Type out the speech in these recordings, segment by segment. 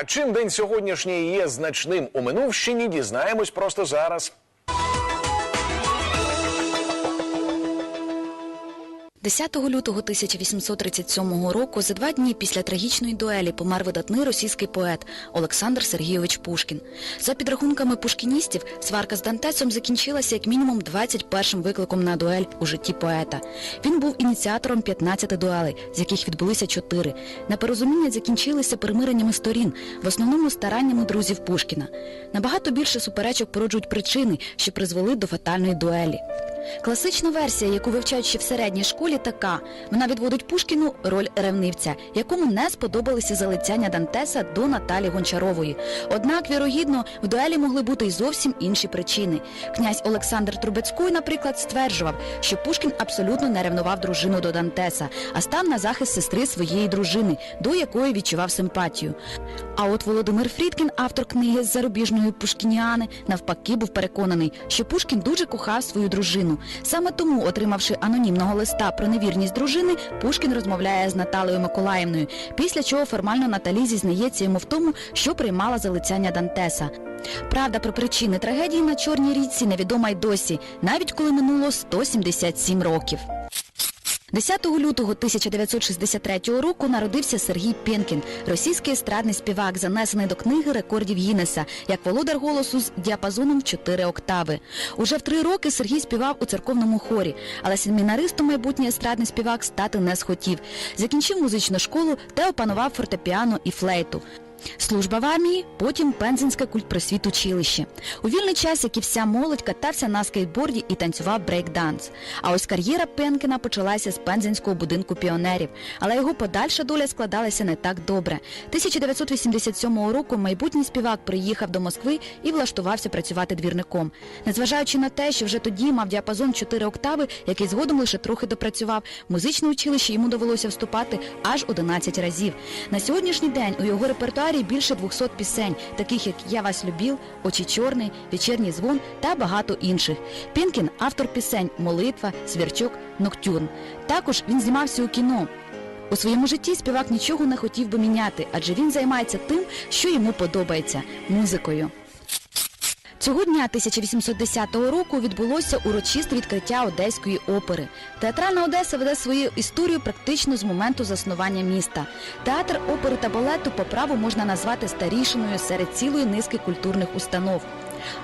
А чим день сьогоднішній є значним у минувщині, дізнаємось просто зараз. 10 лютого 1837 року, за два дні після трагічної дуелі, помер видатний російський поет Олександр Сергійович Пушкін. За підрахунками пушкіністів, сварка з Дантесом закінчилася як мінімум 21-м викликом на дуель у житті поета. Він був ініціатором 15 дуелей, з яких відбулися 4. Непорозуміння закінчилися перемиреннями сторін, в основному стараннями друзів Пушкіна. Набагато більше суперечок породжують причини, що призвели до фатальної дуелі. Класична версія, яку вивчають ще в середній школі, така: вона відводить Пушкіну роль ревнивця, якому не сподобалися залицяння Дантеса до Наталі Гончарової. Однак, вірогідно, в дуелі могли бути й зовсім інші причини. Князь Олександр Трубецький, наприклад, стверджував, що Пушкін абсолютно не ревнував дружину до Дантеса, а став на захист сестри своєї дружини, до якої відчував симпатію. А от Володимир Фрідкін, автор книги з зарубіжної Пушкініани, навпаки, був переконаний, що Пушкін дуже кохав свою дружину. Саме тому, отримавши анонімного листа про невірність дружини, Пушкін розмовляє з Наталею Миколаївною, після чого формально Наталі зізнається йому в тому, що приймала залицяння Дантеса. Правда про причини трагедії на Чорній річці невідома й досі, навіть коли минуло 177 років. 10 лютого 1963 року народився Сергій Пєнкін, російський естрадний співак, занесений до книги рекордів Гіннеса, як володар голосу з діапазоном в 4 октави. Уже в три роки Сергій співав у церковному хорі, але семінаристом майбутній естрадний співак стати не схотів. Закінчив музичну школу та опанував фортепіано і флейту. Служба в армії, потім Пензенське культпросвітучилище. У вільний час, як і вся молодь, катався на скейтборді і танцював брейк-данс. А ось кар'єра Пенкіна почалася з Пензенського будинку піонерів, але його подальша доля складалася не так добре. 1987 року майбутній співак приїхав до Москви і влаштувався працювати двірником. Незважаючи на те, що вже тоді мав діапазон 4 октави, який згодом лише трохи допрацював, музичне училище йому довелося вступати аж 11 разів. На сьогоднішній день у його репертуарі більше 200 пісень, таких як Я вас любів, Очі чорний, Вечірній дзвон та багато інших. Пінкін автор пісень Молитва, Свірчок, Ноктюрн. Також він знімався у кіно. У своєму житті співак нічого не хотів би міняти, адже він займається тим, що йому подобається музикою. Цього дня 1810 року відбулося урочисте відкриття Одеської опери. Театральна Одеса веде свою історію практично з моменту заснування міста. Театр опери та балету по праву можна назвати старішиною серед цілої низки культурних установ.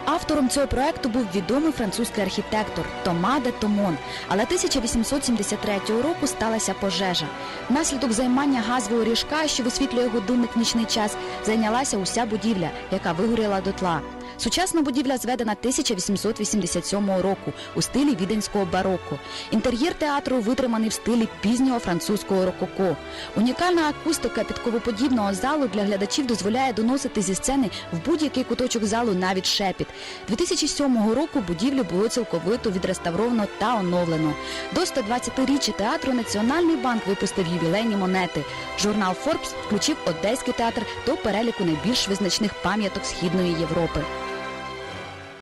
Автором цього проекту був відомий французький архітектор Тома де Томон. Але 1873 року сталася пожежа. Внаслідок займання газового ріжка, що висвітлює годинник в нічний час, зайнялася уся будівля, яка вигоріла дотла. Сучасна будівля зведена 1887 року у стилі віденського бароко. Інтер'єр театру витриманий в стилі пізнього французького рококо. Унікальна акустика підковоподібного залу для глядачів дозволяє доносити зі сцени в будь-який куточок залу навіть шепіт. 2007 року будівлю було цілковито відреставровано та оновлено. До 120-річчя театру Національний банк випустив ювілейні монети. Журнал Forbes включив Одеський театр до переліку найбільш визначних пам'яток Східної Європи.